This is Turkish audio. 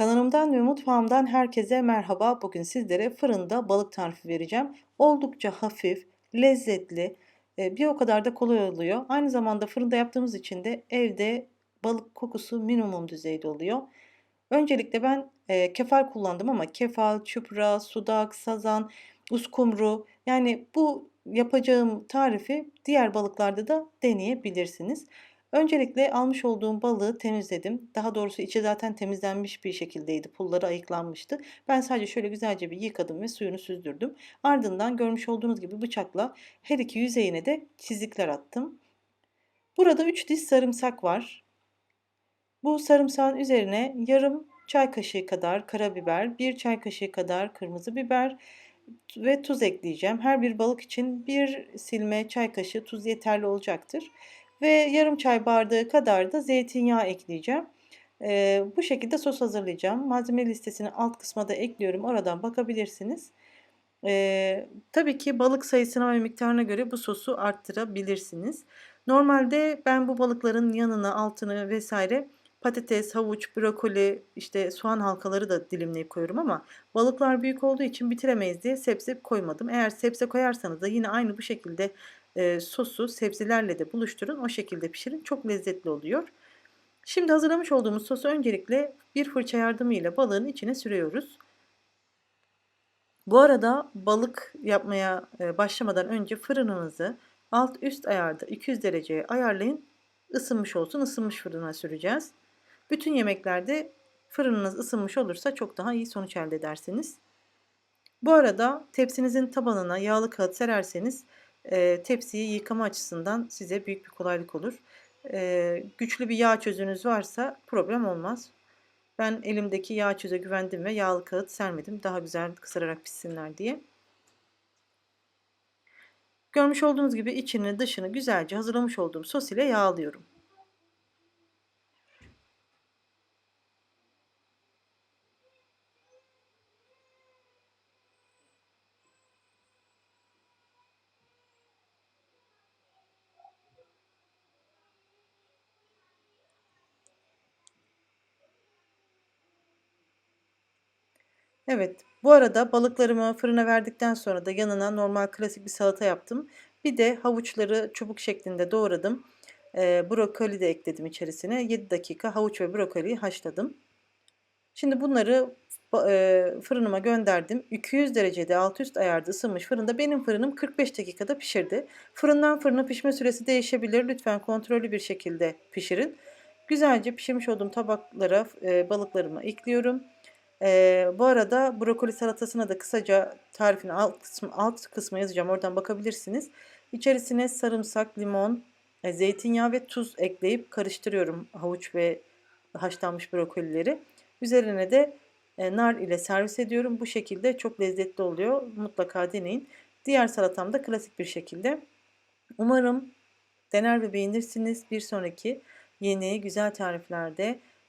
Kanalımdan ve mutfağımdan herkese merhaba. Bugün sizlere fırında balık tarifi vereceğim. Oldukça hafif, lezzetli, e, bir o kadar da kolay oluyor. Aynı zamanda fırında yaptığımız için de evde balık kokusu minimum düzeyde oluyor. Öncelikle ben e, kefal kullandım ama kefal, çupra, sudak, sazan, uskumru yani bu yapacağım tarifi diğer balıklarda da deneyebilirsiniz. Öncelikle almış olduğum balığı temizledim. Daha doğrusu içi zaten temizlenmiş bir şekildeydi. Pulları ayıklanmıştı. Ben sadece şöyle güzelce bir yıkadım ve suyunu süzdürdüm. Ardından görmüş olduğunuz gibi bıçakla her iki yüzeyine de çizikler attım. Burada 3 diş sarımsak var. Bu sarımsağın üzerine yarım çay kaşığı kadar karabiber, 1 çay kaşığı kadar kırmızı biber ve tuz ekleyeceğim. Her bir balık için bir silme çay kaşığı tuz yeterli olacaktır ve yarım çay bardağı kadar da zeytinyağı ekleyeceğim. Ee, bu şekilde sos hazırlayacağım. Malzeme listesini alt kısma da ekliyorum. Oradan bakabilirsiniz. Ee, tabii ki balık sayısına ve miktarına göre bu sosu arttırabilirsiniz. Normalde ben bu balıkların yanına altını vesaire patates, havuç, brokoli, işte soğan halkaları da dilimleyip koyuyorum ama balıklar büyük olduğu için bitiremeyiz diye sebze koymadım. Eğer sebze koyarsanız da yine aynı bu şekilde e, sosu sebzelerle de buluşturun. O şekilde pişirin. Çok lezzetli oluyor. Şimdi hazırlamış olduğumuz sosu öncelikle bir fırça yardımıyla balığın içine sürüyoruz. Bu arada balık yapmaya başlamadan önce fırınınızı alt üst ayarda 200 dereceye ayarlayın. Isınmış olsun. Isınmış fırına süreceğiz. Bütün yemeklerde fırınınız ısınmış olursa çok daha iyi sonuç elde edersiniz. Bu arada tepsinizin tabanına yağlı kağıt sererseniz tepsiyi yıkama açısından size büyük bir kolaylık olur. Güçlü bir yağ çözünüz varsa problem olmaz. Ben elimdeki yağ çöze güvendim ve yağlı kağıt sermedim. Daha güzel kısırarak pişsinler diye. Görmüş olduğunuz gibi içini dışını güzelce hazırlamış olduğum sos ile yağlıyorum. Evet, bu arada balıklarımı fırına verdikten sonra da yanına normal klasik bir salata yaptım. Bir de havuçları çubuk şeklinde doğradım. E, brokoli de ekledim içerisine. 7 dakika havuç ve brokoliyi haşladım. Şimdi bunları e, fırınıma gönderdim. 200 derecede alt üst ayarda ısınmış fırında benim fırınım 45 dakikada pişirdi. Fırından fırına pişme süresi değişebilir. Lütfen kontrollü bir şekilde pişirin. Güzelce pişirmiş olduğum tabaklara e, balıklarımı ekliyorum. Ee, bu arada brokoli salatasına da kısaca tarifini alt kısmı, alt kısmı yazacağım. Oradan bakabilirsiniz. İçerisine sarımsak, limon, e, zeytinyağı ve tuz ekleyip karıştırıyorum havuç ve haşlanmış brokolileri. Üzerine de e, nar ile servis ediyorum. Bu şekilde çok lezzetli oluyor. Mutlaka deneyin. Diğer salatam da klasik bir şekilde. Umarım dener ve beğenirsiniz. Bir sonraki yeni güzel tariflerde